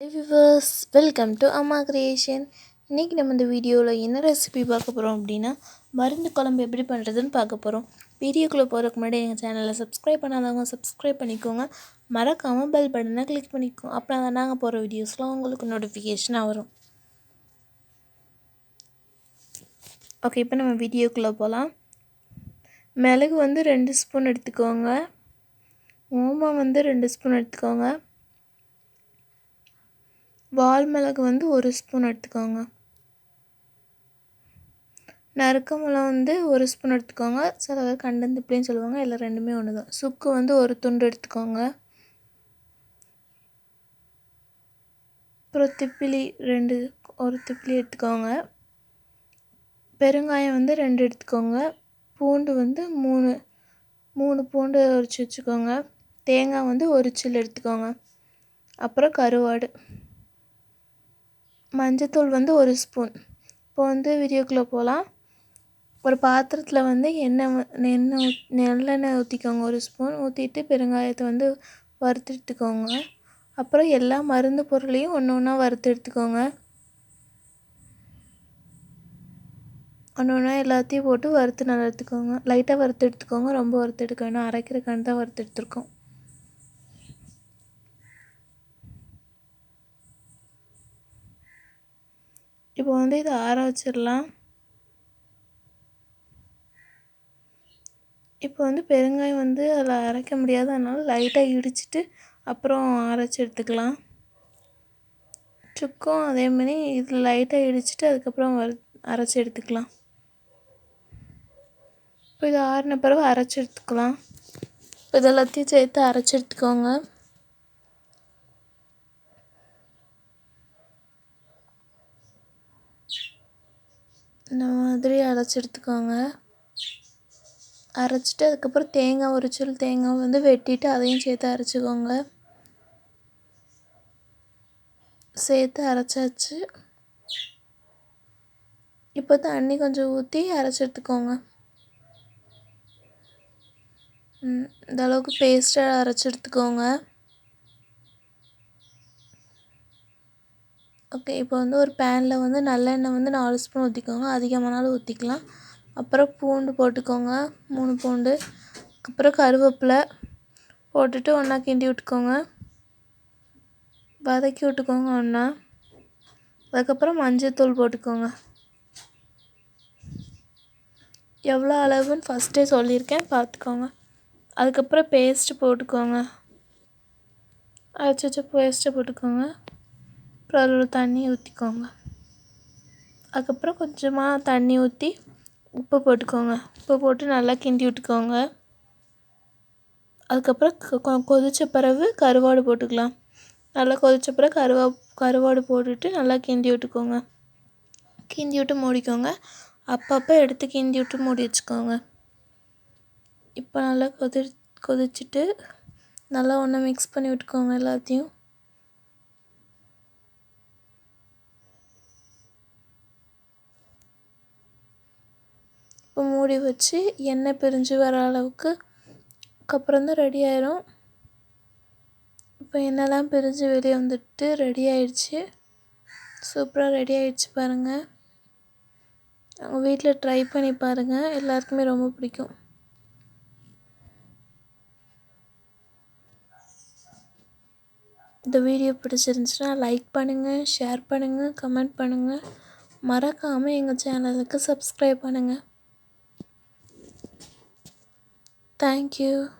Viewers welcome to Amma creation இன்றைக்கி நம்ம இந்த வீடியோவில் என்ன ரெசிபி பார்க்க போகிறோம் அப்படின்னா மருந்து குழம்பு எப்படி பண்ணுறதுன்னு பார்க்க போகிறோம் வீடியோக்குள்ளே போகிறதுக்கு முன்னாடி எங்கள் சேனலை சப்ஸ்கிரைப் பண்ணாதவங்க சப்ஸ்கிரைப் பண்ணிக்கோங்க. மறக்காமல் பெல் பட்டனை கிளிக் பண்ணிக்கோங்க. அப்புறம் தான் நாங்கள் போகிற வீடியோஸ்லாம் உங்களுக்கு நோட்டிஃபிகேஷனாக வரும். ஓகே இப்போ நம்ம வீடியோக்குள்ளே போகலாம் மிளகு வந்து ரெண்டு ஸ்பூன் எடுத்துக்கோங்க. ஓமம் வந்து ரெண்டு ஸ்பூன் எடுத்துக்கோங்க. வால் மிளகு வந்து ஒரு ஸ்பூன் எடுத்துக்கோங்க. நறுக்க மிளகு வந்து ஒரு ஸ்பூன் எடுத்துக்கோங்க. சில பேர் கண்டந்திப்பிலையும் சொல்லுவாங்க. இல்லை ரெண்டுமே ஒன்று தான் சுக்கு வந்து ஒரு துண்டு எடுத்துக்கோங்க. அப்புறம் திப்பிலி ரெண்டு ஒரு திப்பிலி எடுத்துக்கோங்க. பெருங்காயம் வந்து ரெண்டு எடுத்துக்கோங்க. பூண்டு வந்து மூணு மூணு பூண்டு உரிச்சு வச்சுக்கோங்க. தேங்காய் வந்து ஒரு சில்லு எடுத்துக்கோங்க. அப்புறம் கருவாடு. மஞ்சத்தூள் வந்து ஒரு ஸ்பூன். இப்போ வந்து வீடியோக்குள்ளே போகலாம் ஒரு பாத்திரத்தில் வந்து எண்ணெய் எண்ணெய் நல்லெண்ணெய் ஊற்றிக்கோங்க ஒரு ஸ்பூன் ஊற்றிட்டு பெருங்காயத்தை வந்து வறுத்து எடுத்துக்கோங்க அப்புறம் எல்லா மருந்து பொருளையும் ஒன்று ஒன்றா வறுத்து எடுத்துக்கோங்க ஒன்று ஒன்றா எல்லாத்தையும் போட்டு வறுத்து நல்லா எடுத்துக்கோங்க. லைட்டாக வறுத்து எடுத்துக்கோங்க. ரொம்ப வறுத்து எடுக்க வேணாம். அரைக்கிறக்கான தான் வறுத்து எடுத்துருக்கோம். இப்போ வந்து இதை ஆற வச்சிடலாம் இப்போ வந்து பெருங்காயம் வந்து அதில் அரைக்க முடியாது. அதனால் லைட்டாக இடிச்சிட்டு அப்புறம் அரைச்சி எடுத்துக்கலாம். சுக்கும் அதேமாரி இதில் லைட்டாக இடிச்சிட்டு அதுக்கப்புறம் வறு அரைச்சி எடுத்துக்கலாம். இப்போ இது ஆறின பிறகு அரைச்சி எடுத்துக்கலாம். இப்போ இதெல்லாத்தையும் சேர்த்து அரைச்சி எடுத்துக்கோங்க இந்த மாதிரி அரைச்சி எடுத்துக்கோங்க அரைச்சிட்டு அதுக்கப்புறம் தேங்காய் உரிச்சல் தேங்காய் வந்து வெட்டிட்டு அதையும் சேர்த்து அரைச்சிக்கோங்க. சேர்த்து அரைச்சாச்சு. இப்போ தண்ணி கொஞ்சம் ஊற்றி அரைச்சி எடுத்துக்கோங்க இந்த அளவுக்கு பேஸ்ட்டாக அரைச்சி எடுத்துக்கோங்க ஓகே இப்போ வந்து ஒரு பேனில் வந்து நல்லெண்ணெய் வந்து நாலு ஸ்பூன் ஊற்றிக்கோங்க அதிகமானாலும் ஊற்றிக்கலாம் அப்புறம் பூண்டு போட்டுக்கோங்க மூணு பூண்டு. அப்புறம் கருவேப்பிலை போட்டுட்டு ஒன்றா கிண்டி விட்டுக்கோங்க. வதக்கி விட்டுக்கோங்க ஒன்றா அதுக்கப்புறம் மஞ்சத்தூள் போட்டுக்கோங்க. எவ்வளோ அளவுன்னு ஃபஸ்ட்டே சொல்லியிருக்கேன் பார்த்துக்கோங்க. அதுக்கப்புறம் பேஸ்ட்டு போட்டுக்கோங்க. அரைச்சி வச்ச பேஸ்ட்டை போட்டுக்கோங்க. அப்புறம் அதில் தண்ணி ஊற்றிக்கோங்க அதுக்கப்புறம் கொஞ்சமாக தண்ணி ஊற்றி உப்பு போட்டுக்கோங்க. உப்பு போட்டு நல்லா கிண்டி விட்டுக்கோங்க. அதுக்கப்புறம் கொதித்த பிறகு கருவாடு போட்டுக்கலாம். நல்லா கொதித்த பிறகு கருவா கருவாடு போட்டுட்டு நல்லா கிண்டி விட்டுக்கோங்க. கிண்டி விட்டு மூடிக்கோங்க. அப்பப்போ எடுத்து கிண்டி விட்டு மூடி வச்சுக்கோங்க. இப்போ நல்லா கொதி கொதிச்சுட்டு நல்லா ஒன்று மிக்ஸ் பண்ணி விட்டுக்கோங்க எல்லாத்தையும். மூடி வச்சு எண்ணெய் பிரிஞ்சு வர அளவுக்கு அப்புறம் தான் ரெடி ஆயிரும். இப்போ எண்ணெய்லாம் பிரிஞ்சு வெளியே வந்துட்டு ரெடி ஆயிடுச்சு. சூப்பராக ரெடி ஆயிடுச்சு பாருங்கள் அவங்க வீட்டில் ட்ரை பண்ணி பாருங்கள் எல்லாருக்குமே ரொம்ப பிடிக்கும். இந்த வீடியோ பிடிச்சிருந்துச்சுன்னா லைக் பண்ணுங்கள் ஷேர் பண்ணுங்கள் கமெண்ட் பண்ணுங்கள் மறக்காமல் எங்கள் சேனலுக்கு சப்ஸ்கிரைப் பண்ணுங்கள் Thank you.